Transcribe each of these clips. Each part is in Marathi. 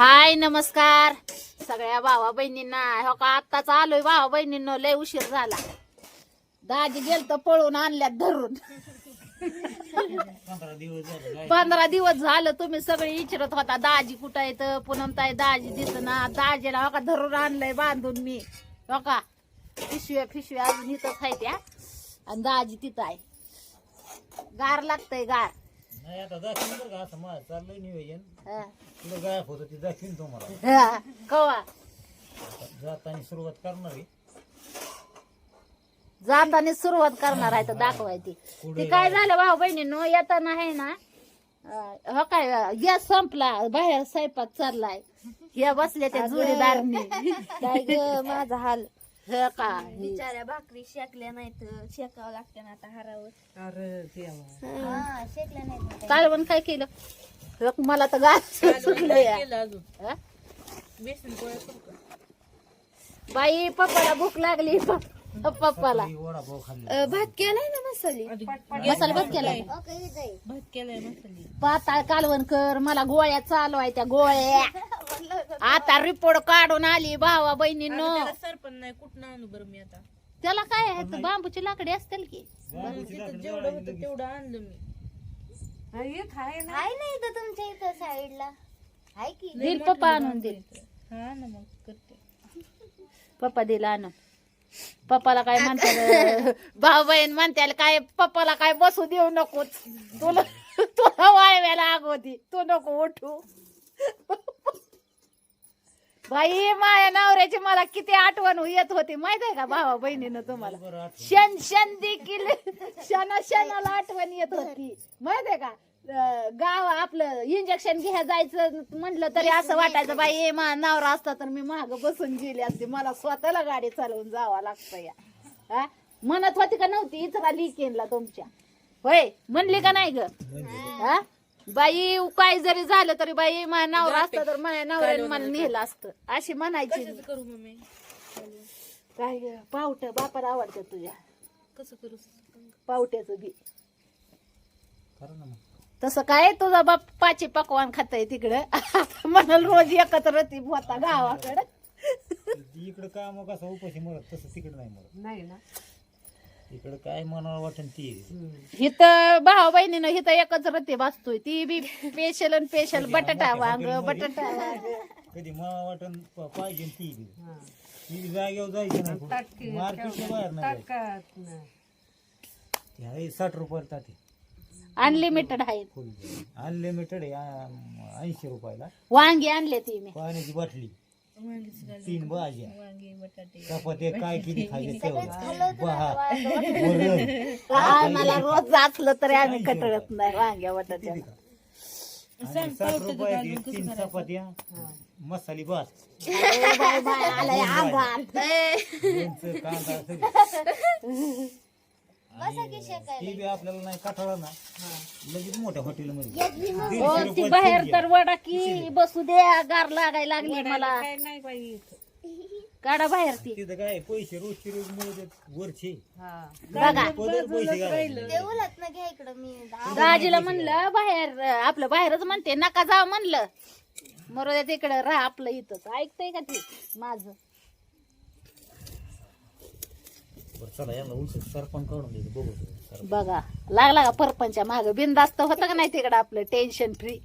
हाय नमस्कार. सगळ्या भावा बहिणींना. हो का? आत्ताच आलोय भावा बहिणींना. लय उशीर झाला. दाजी गेल तर पळून आणल्यात धरून. पंधरा दिवस झाले तुम्ही सगळे विचारत होता. दाजी कुठं येत पुनम ताई दाजी दिसना दाजीला हो का धरून आणलंय बांधून मी. हो का? पिशव्या पिशव्या अजून इथंच आहे त्या आणि दाजी तिथं आहे. गार लागतंय गार. नाही आता दाखवीन बरं का असं माझं चाललंय नियोजन. हा. तुला गायब होतं ते दाखवीन तुम्हाला. हा. कवा? जाताना सुरुवात करणार आहे. जाताना सुरुवात करणार आहे तर दाखवायची. ती काय झालं भाऊ बहिणीनो येताना आहे ना अं, हो काय गॅस संपला बाहेर स्वयंपाक चाललाय. हे बसले त्या काय ग माझा हाल हे का बिचाऱ्या भाकरी शेकल्या नाहीत शेकावं लागते ना आता हारावर. अरे हा शेकल्या नाहीत कालवण काय केलं? मला तर गास सुटलं या. केलं अजून? हा? बेसन पोळ्या करू का? बाई पप्पाला भूक लागली. प- पप्पाला. भात केलाय ना मसाली? मसाला भात केलाय? भात केलाय मसाली. पाताळ कालवण कर मला गोळ्या चालू आहे त्या गोळ्या. आता रिपोर्ट काढून आली भावा बहिणींनो. त्याला सरपण नाही कुठं आणू बरं मी आता? त्याला काय आहे? तर बांबूची लाकडी असतील की? तिथं जेवढं होतं तेवढं आणलं मी. आहे ना. इथं तुमच्या इथं साईडला. आहे की? दिल पप्पा आणून दिल हा ना मग करते. पप्पा दिला आणून. पप्पाला काय म्हणतात? भाऊ बहीण म्हणत्याला काय पप्पाला काय बसू देऊ नको तुला तुला वाळव्याला होती तू नको उठू. बाई माया नवऱ्याची मला किती आठवण येत होती. माहीत आहे का भावा बहिणीनं तुम्हाला? शन शन देखील क्षणा क्षणाला आठवण येत होती. माहीत आहे का? अं, गाव आपलं इंजेक्शन घ्या जायचं म्हटलं तरी असं वाटायचं बाई ए, मा नवरा असता तर मी माग बसून गेली असते. मला स्वतःला गाडी चालवून जावं लागतं या. हा? म्हणत होती का नव्हती? इचरा लिकेनला तुमच्या. होय? म्हणली का नाही ग? हा? बाई काय जरी झालं तरी बाई माझ्या नवरा असतं तर माझ्या नवऱ्याने मला नेलं असतं. अशी म्हणायची. कसं करू मम्मी काय ग? पावट बापाला आवडतं तुझ्या. कसं करू? पावट्याचं बी. करा ना मग. तसं काय तुझा बाप पाची पकवान खाताय तिकडं. म्हणाल रोज एकत्र ती होता गावाकडं. इकडं काय मग कसं उपाशी मरत तसं तिकडं नाही मरत. नाही ना. इकडं काय मनाला वाटेल ती. हिथं भाऊ बहिणीनं हिथं एकच रती बसतोय. ती बी स्पेशल आणि स्पेशल बटाटा वांग बटाटा वांग. कधी मला वाटण प- पाहिजे ती बी. ती बी जागेवर जायचं नाही. कुठं. मार्केटच्या बाहेर नाही जायचं. साठ रुपयाला ताटी. अनलिमिटेड आहे अनलिमिटेड आहे ऐंशी रुपयाला. वांगी आणले ती मी. पाण्याची बाटली. तीन भाज्या. चपात्या काय किती खायचे तेवढं बहा. वरण. आ, मला रोज जाचलं तरी आम्ही कटळत नाही वांग्या बटाट्या. आणि रुपयाची तीन चपात्या मसाली भात. बाय बाय आलाय लोणचं कांदा सगळं ती बी आपल्याला नाही ना. लगेच मोठ्या हॉटेलमध्ये. हो ती बाहेर तर वडा की बसू द्या गार लागायला लागली मला. नाही बाई काढा बाहेर ती. तिथं काय पैसे रोजचे रोज मिळत वरचे. बघा. पदर पैसे घालायचे. ते उलट ना घ्या इकडं मी दाजीला म्हणलं बाहेर आपलं बाहेरच म्हणते नका जाव म्हणलं. मरू द्या तिकडं राहा आपलं इथंच. ऐकतंय का ते? माझं. बरं चला यांना उलट सरपण काढून देतो बघू सरपण. बघा लागला का परपंचा माग? बिनदास्त होतं का नाही तिकडं आपलं? टेन्शन फ्री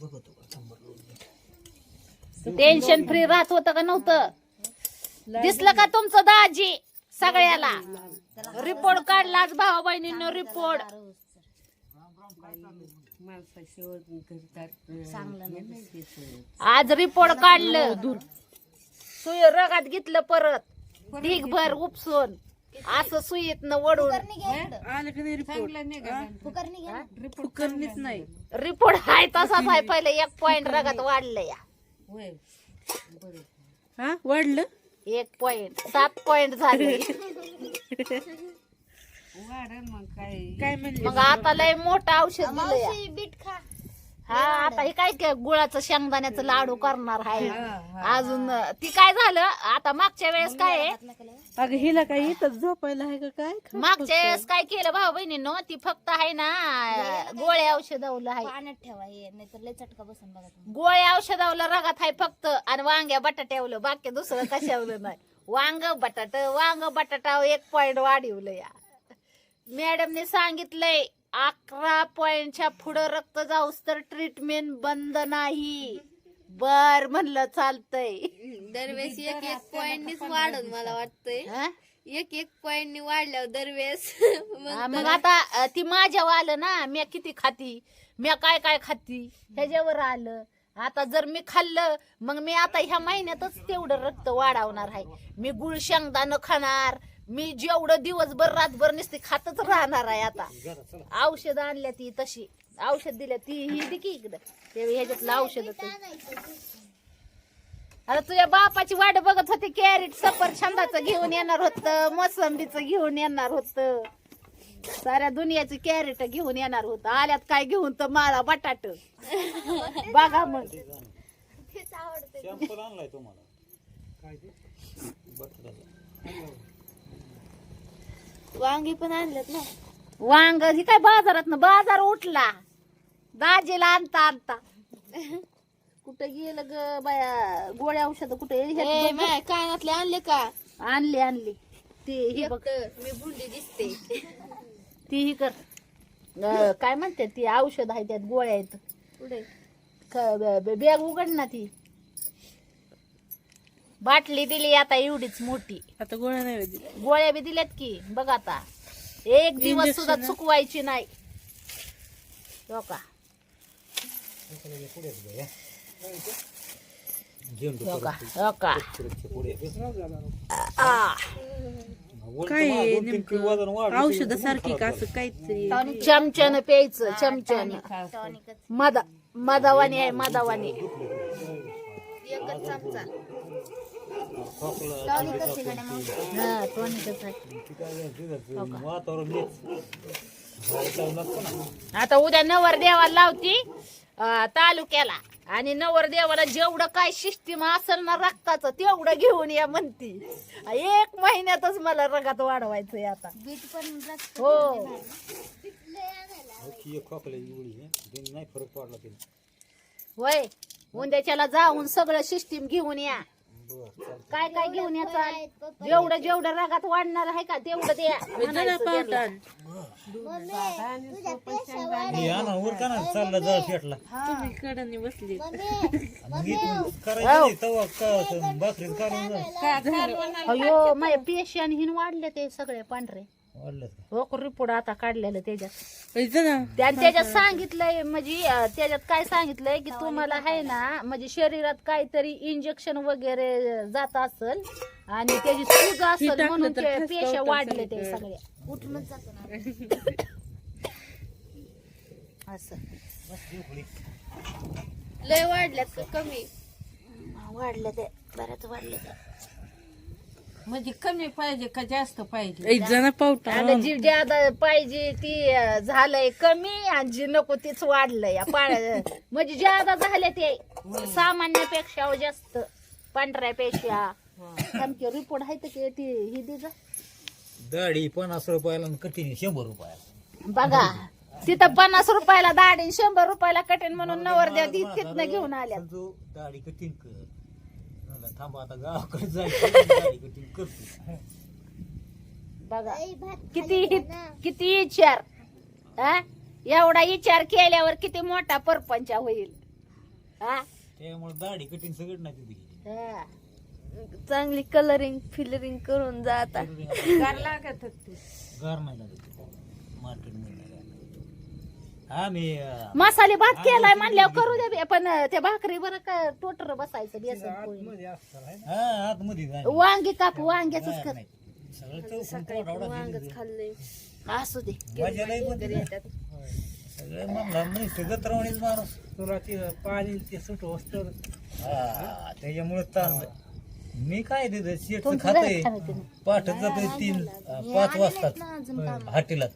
शंभर लोक. टेन्शन फ्री राहत होतं का नव्हतं? दिसलं का तुमचं दाजी सगळ्याला? रिपोर्ट काढलाच भाऊ बहिणीनं रिपोर्ट आज रिपोर्ट काढलं. सुई रगात घेतलं परत. ढीगभर उपसून. असं सुईत न. वडून नाही. रिपोर्ट आहे तसाच आहे. पहिले एक पॉइंट रगात वाढलं या. हा? वाढलं? एक पॉइंट सात पॉइंट झाले. काय? म्हणले? मग आता लय मोठं औषध दिलं या. मावशी बीट खा. हा आता हे काय काय गुळाचं शेंगदाण्याचं लाडू करणार आहे. अजून ती काय झालं आता मागच्या वेळेस काय आहे? अगं हिला काय इथं झोपायला आहे का काय? मागच्या वेळेस काय केलं भाऊ बहिणीनं ती फक्त आहे ना गोळ्या औषधावलं आहे. पाण्यात ठेवा हे नाहीतर लय चटका बसून बघा तुम्ही. गोळ्या औषधावलं रगात आहे फक्त. आणि वांग्या बटाट्यावलं बाकी दुसरं कशावलं नाही. वांग बटाट वांग बटाटा एक पॉइंट वाढवलं या. मॅडमने सांगितलंय अकरा पॉइंटच्या पुढं रक्त जाऊस तर ट्रीटमेंट बंद नाही. बर म्हणलं चालतंय. दरवेळेस एक एक पॉइंटनीच वाढून मला वाटतंय. हा? एक एक पॉइंटनी वाढल्यावर दरवेळेस हा, मग आता ती माझ्यावर आलं ना मी किती खाती? मी काय काय खाती? ह्याच्यावर आलं. आता जर मी खाल्लं मग मी आता ह्या महिन्यातच तेवढं रक्त वाढवणार आहे. मी गुळ शेंगदाणं खाणार मी जेवढं दिवसभर रातभर नुसती खातच राहणार आहे आता. औषध आणल्या ती तशी. औषध दिल्या ती ही दे की इकडं. ते ह्याच्यातलं औषध आता तुझ्या बापाची वाट बघत होती कॅरेट सफरछंदाचं घेऊन येणार होतं मोसंबीचं घेऊन येणार होतं. साऱ्या दुनियाची कॅरेट घेऊन येणार होत. आल्यात काय घेऊन तर मला बटाट. बघा मग. शॅम्पल आणलाय तुम्हाला. बटाट्याचा. वांगी पण आणलेत ना. वांग ही काय बाजारात ना बाजार उठला. दाजीला आणता आणता. कुठं गेलं ग बाया गोळ्या औषध कुठे ए, माय कानातले आणले का? आणली आणली. ती ही बघ. मी बुंडी दिसते. ती ही कर. अं, काय म्हणते ती? औषध आहे त्यात गोळ्या आहेत. पुढे बॅग उघड ना ती. बाटली दिली आता एवढीच मोठी. आता गोळ्या नाही दिल्या. गोळ्या बी दिल्यात की बघ आता. एक दिवस सुद्धा चुकवायची नाही. हो का? झेंडू हो का? हो का. आ. काय औषध सारखी का असं काहीतरी? चमच्यानं प्यायचं चमच्यानं. मदा मदावानी आहे मदावानी. एकच चमचा. आता उद्या नवर देवाला लावती तालुक्याला. आणि नवर देवाला जेवढं काय सिस्टीम असेल ना रक्ताचं तेवढं घेऊन या म्हणती. एक महिन्यातच मला रगात वाढवायचंय आता. हो नाही फरक पडला होय उद्याच्याला जाऊन सगळं सिस्टीम घेऊन या. काय काय घेऊन याचा? जेवढं जेवढं रगात वाढणार आहे का? तेवढं द्या म्हणायचं त्यांना. हे आणा, वर का ना चालला जळ पेटला. तुम्ही कडनी बसली मग इथून करायचं नाही, तवा का भाकरीत काढून जा. अयो माझ्या पेशी हिन वाढले ते सगळे पांढरे. हो रिपोर्ट आता काढलेलं त्याच्यात. इथं ना? त्या- त्याच्यात सांगितलंय म्हणजे अं, त्याच्यात काय सांगितलंय की तुम्हाला आहे ना म्हणजे शरीरात काहीतरी इंजेक्शन वगैरे जात असल आणि त्याची सूज असेल टाकलं म्हणून तर ते ठसका पेशा वाढले ते. सगळ्या उठूनच जातो ना. असं. लय वाढल्यात का कमी. वाढले ते बऱ्याच वाढले ते. म्हणजे कमी पाहिजे का जास्त पाहिजे? एक जण पावटा. आणि जी ज्यादा पाहिजे ती अं, झालंय कमी आणि जी नको तीच वाढलंय. या पाण्या म्हणजे ज्यादा झाले ते सामान्यापेक्षा जास्त. पांढऱ्यापेक्षा. आमचे रिपोर्ट आहे तर की ती ही दे जा. दाढी पन्नास रुपयाला आणि कठीण शंभर रुपयाला. बघा तिथं पन्नास रुपयाला दाढी आणि शंभर रुपयाला कटेन म्हणून नवरदेव तिथनं घेऊन आल्या जो दाढी कठीण कर. थांबा आता गावाकडे जायचं करतो बघा किती किती विचार हा? एवढा विचार केल्यावर किती मोठा परपंच होईल हा? त्यामुळे दाढी कठीण सगळं नाही तिथे हा. चांगली कलरिंग फिलरिंग करून जा आता. गार लागत होती. गार नाही लागत मार्केटमध्ये. हा मी अं, मसाले भात केलाय म्हणल्यावर करू दे बे. पण त्या भाकरी बरं का टोटर बसायचं बेसन पोळी. हा आतमध्ये. वांगी काप वांग्याच कर. नाही. सगळं चौकून पोटावडा दिली. खाल्लंय. असू दे. सगळं म्हणला नाही गत्रवणीच माणूस. तुला ते पाणी ते सुट हा त्याच्यामुळे ताण मी काय तिथं शेट तुमचं खातोय. झालं का नाही? पाठच जातोय तीन अं, पाच वाजतात. हॉटेलात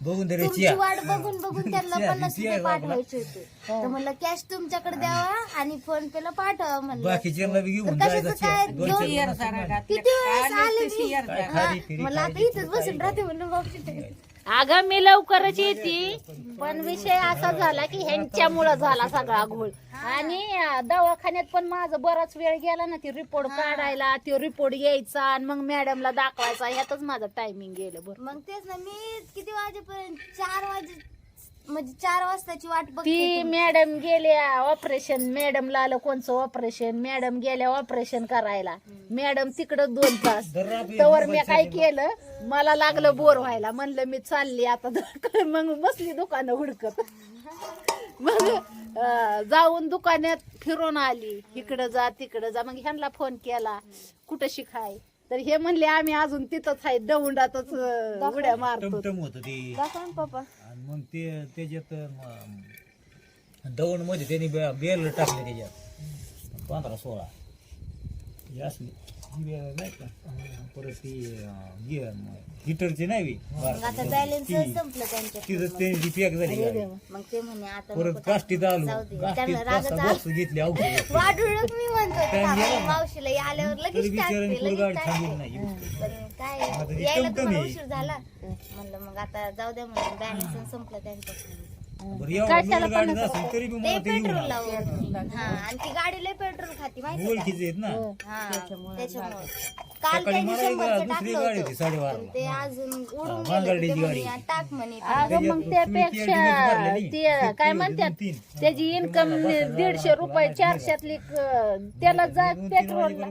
बघून तरी तुमची वाट बघून बघून त्यांना पन्नास रुपये. पाठवायचे होते. तर म्हणलं कॅश तुमच्याकडे द्यावा आणि फोन पे ला पाठवा म्हणलं. बाकीच्यांना बी घेऊन तर जायचं कशाचं काय दोन जरा किती वेळेस आले मी? मला आता इथंच बसून राहते म्हणलं बापरे अगं मी लवकरच येते. पण विषय असा झाला की ह्यांच्यामुळं झाला सगळा घोळ. आणि दवाखान्यात पण माझं बराच वेळ गेला ना ती रिपोर्ट काढायला तो रिपोर्ट यायचा आणि मग मॅडमला दाखवायचा. ह्यातच माझं टायमिंग गेलं बरं. मग तेच ना मी किती वाजेपर्यंत चार वाजे म्हणजे चार वाजताची वाट बघते ती मॅडम गेल्या ऑपरेशन मॅडमला आलं कोणचं ऑपरेशन मॅडम गेल्या ऑपरेशन करायला. मॅडम तिकडं दोन तास. तवर मी काय केलं? मला लागलं बोर व्हायला. म्हणलं मी चालली आता. मग बसली दुकानं हुडकत. मग अं, जाऊन दुकानात फिरून आली. इकडं जा तिकडं जा. मग ह्यांना फोन केला कुठं शिकाय? तर हे म्हणले आम्ही अजून तिथंच आहे दौंडातच अं, उड्या मारतो टमटम होत ते. दाखवा ना पप्पा. आणि मग ते त्याच्यात दवणमध्ये त्यांनी बे- बेल टाकले त्याच्यात. पंधरा सोळा. ही असली. नाही का परत ती अं, गी- म- हिटरची नाही बी. मग आता बॅलन्स संपलं तिथं त्यांनी ती पॅक झाली गाडी. मग ते म्हणे आता परत नको काष्टीत आलो जाऊ दे. काष्टीत त्यांना पाच रागच सहा आला. बॉक्स घेतले औषध वाढूळक मी म्हणतो काय थांबा, गेलं? मावशीला या आल्यावर तरी लगेच बिचाऱ्याने टाकते पुढे लगेच गाडी टाकते थांबली नाही पण काय आता यायला तुम्हाला आहे. उशीर झाला म्हणलं मग आता जाऊ द्या म्हणून बॅलन्स संपलं त्यांचं बरं एवढं लोड गाडी नसेल तरी बी ते मला ते येऊन पेट्रोल आलं. लावून हा आणि ती गाडी लय पेट्रोल खाती माहिती ओळखीचे आहेत ना. हा. त्याच्यामुळे काल सकाळी त्यांनी मला एक शंभरचं दुसरी टाकलं गाडी होतं. होती साडेबारा पण ते अजून उडून गेलं भांगरडीची ते म्हणे, गाडी. टाक म्हणे अगं मग त्यापेक्षा ते काय म्हणतात त्याची इन्कम दीडशे रुपये चारशेतली क- त्याला जा पेट्रोलला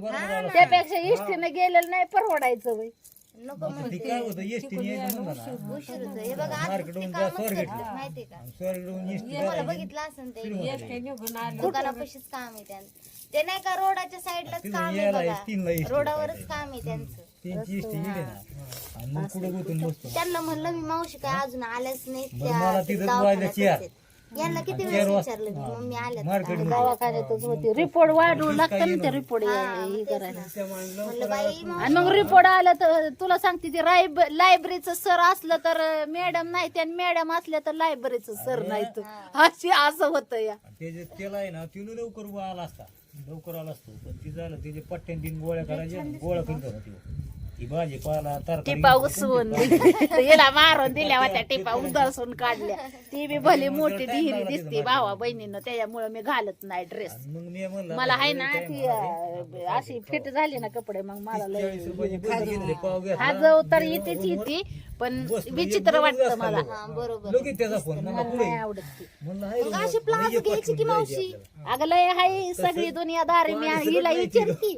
त्यापेक्षा इष्टीनं गेलेलं नाही परवडायचं बाई. नको ते काय होतं एसटी यायचं म्हणलं ना उशीर होतं हे बघा असं मार्केटहून ते जा कामच स्वारगेटला. करतात माहितीये का? स्वर्गहून एसटी तुम्हाला बघितलं असेल ते ते निघून आलं दुकानापाशीच काम आहे त्यांचं. ते नाही का रोडाच्या साईडलाच तिथं काम आहे यायला बघा. एसटी रोडावरच काम आहे त्यांचं. त्यांची एसटी गेली ना. आणि मग पुढे गुतून बसतो. त्यांना म्हणलं मी मावशी काय अजून आल्याच नाही बरं, मला त्या. आहेत. यांना किती वेळेस विचारलं मी? मम्मी आल्यात. मार्केट दवाखान्यातच होती. रिपोर्ट वाढवू लागतं ना ते रिपोर्ट हे करायला म्हणलं बाई मग आणि मग रिपोर्ट आलं तर तुला सांगते ते रायब लायब्ररीचं सर असलं तर मॅडम नाही आणि मॅडम असल्या तर लायब्ररीचं सर नाही तर अशी असं होतं या. आहे ना तिनं लवकर व आला असता. लवकर आला असतो. पण ती झालं त्याचे पट्ट्यान तीन गोळ्या करायच्या गोळ्या होता. ती ही भाजीपाला टिपा उसवून हिला मारून दिल्या होत्या टिपा उदळसून काढल्या ती बी भली मोठी डिहिरी दिसते भावा बहिणीनं त्याच्यामुळे मी घालत नाही ड्रेस आणि मग मी म्हणलं मला आहे ना ती अं, अशी फिट झाली ना कपडे मग मला लय चाळीस रुपयाचे पैसे घेतले पाव घेतला आज तर येतेच येते पण विचित्र वाटतं मला. हा, बरोबर. लगेच त्याचा फोन मला मला पुढे नाही आवडत ती. म्हणलं हाय रे मग अशी म्हणजे घ्यायची की पटकन मावशी? आपल्याला. अगं लय हाय सगळी दुनियादारी मी हिला विचारती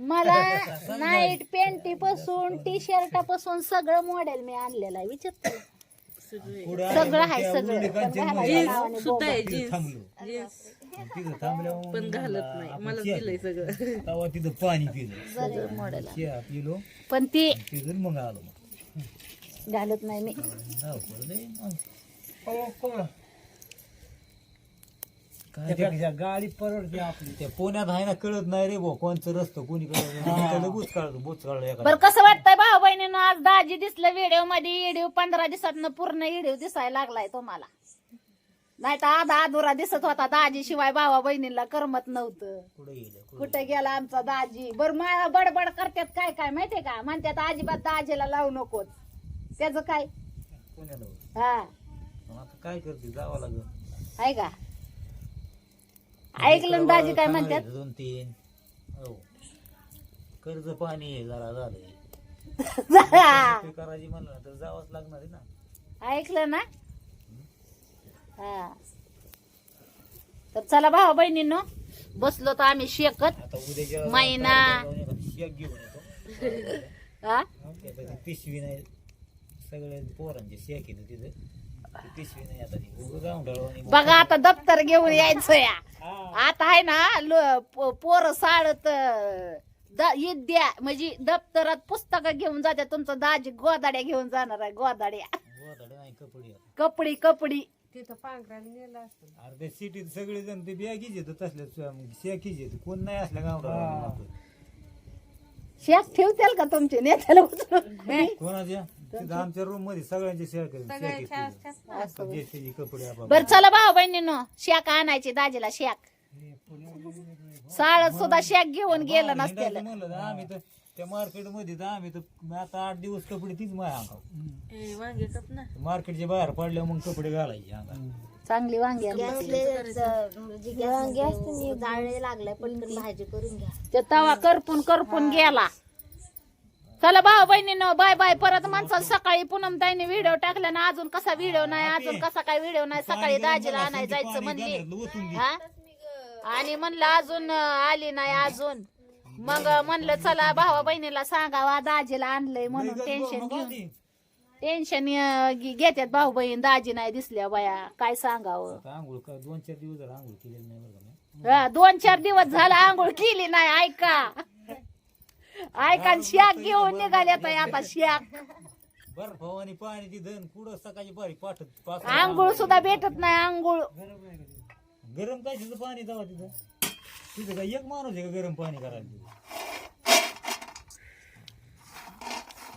मला नाईट पॅन्टी पासून टी शर्टपासून सगळं मॉडेल मी आणलेलं आहे. विचारते पुढे सगळं मग आहे त्या सगळं. पण कांचन घालायला मध्ये नावाने सुद्धा आहे तिथं जीन्स थांबलो. जीन्स तिथं थांबल्यावर पण घालत नाही. आपण मला चहा दिलंय सगळं. तेव्हा तिथं पाणी पिलं. मॉडेल चहा पिलो. पण ती तिथून मग आलो मग. घालत नाही मी. गाडी परवडते आपली. त्या पुण्यात आहे ना कळत नाही रे भाऊ कोणचं रस्तं कोणी कळत बुच काढतो बुच काढलं. बरं कसं वाटतंय भाऊ बहिणीनं? आज दाजी दिसलं व्हिडिओमध्ये व्हिडिओ पंधरा दिवसात पूर्ण व्हिडिओ दिसायला लागलाय तुम्हाला. नाही तर आधा अधुरा दिसत होता दाजी शिवाय भावा बहिणीला करमत नव्हतं. कुठं गेलं कुठं? कुठे गेला? आमचा दाजी? बर मला बडबड करतात काय काय माहितीये का? म्हणतात अजिबात दाजीला लावू नकोच त्याच काय? पुण्याला. हा. मग आता काय करते? जावं लागलं. आहे का? ऐकलं ना दाजी काय म्हणतात? दोन तीन. हो. कर्ज पाणी आहे जरा झालंय. ते करायची म्हणलं ना तर जावंच लागणार आहे ना. ऐकलं ना? हा. तर चला भावा बहिणींनो बसलो तर आम्ही शेकत. आता मैना. शेक घेऊन येतो. हा? ती पिशवी नाही. सगळे पोरांचे शेक येतं तिथं. ती पिशवी नाही आता ती. उगं गावंढाळं आणि बघा आता दप्तर घेऊन यायचं या. आता आहे ना लो- पो- पोरं साळत द्या. म्हणजे दप्तरात पुस्तकं घेऊन जात्या. तुमचं दाजी गोदाड्या घेऊन जाणार आहे गोदाड्या. गोधडं नाही कपडे. आता. कपडी कपडी. तिथं पांघराने नेलं असतं. अरे सिटीत सगळे जण ते बॅगीच येतं तसल्या शेकीच येतं. कोण नाही असल्या गावंढाळं शेक ठेवतील का तुमचे? नेत्याला उचलून? कोणाच्या तिथं आमच्या रूममध्ये सगळ्यांचे शेअर जेसीची कपडे बर चला भाऊ बहिणीनो शेक आणायची दाजीला शेक साळत सुद्धा शेक घेऊन गेलं नसतेलं म्हणलं ना आम्ही तर त्या मार्केटमध्ये तर आम्ही तर आता आठ दिवस कपडे तीच माझ्या अंगावर. ए, वांगे काप ना. मार्केटच्या बाहेर पडल्या मग कपडे घालायचे अंगावर. चांगली वांगी आणली. असते लागलाय पटकन भाजी करून घ्या. ते तवा करपून करपून गेला. चला भाऊ बहिणीनो बाय बाय. परत माणसाला सकाळी पूनम ताईने व्हिडिओ टाकला ना अजून कसा व्हिडिओ नाही अजून कसा काय व्हिडिओ नाही सकाळी दाजीला आणाय जायचं म्हणली. हा? आणि म्हणलं अजून आली नाही अजून. मग म्हणलं चला भावा बहिणीला सांगावा दाजीला आणलंय म्हणून टेन्शन घेऊन. टेन्शन घेतात भाऊ बहीण दाजी नाही दिसल्या बाया. काय सांगावं? आंघोळ का दोन चार दिवस झाला आंघोळ केलेली नाही बरं का मी. हा, दोन चार दिवस झाला आंघोळ केली नाही ऐका. ऐका शाक घेऊन निघाल्यात आहे आता शाक. बर्फ आणि पाणी ती धन कुठं सकाळची पारी पाठत पाच आंघोळ सुद्धा भेटत नाही आंघोळ. गरम कशाचं पाणी जावा तिथं? तिथं काय एक माणूस आहे का गरम पाणी करायला तिथं?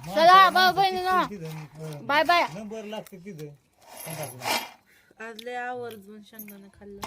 चला भाऊ बहिणीनो. तिथं. Bye bye. नंबर लागते तिथं. संडासला. आज लय आवर्जून शेंगदाणा खाल्लं.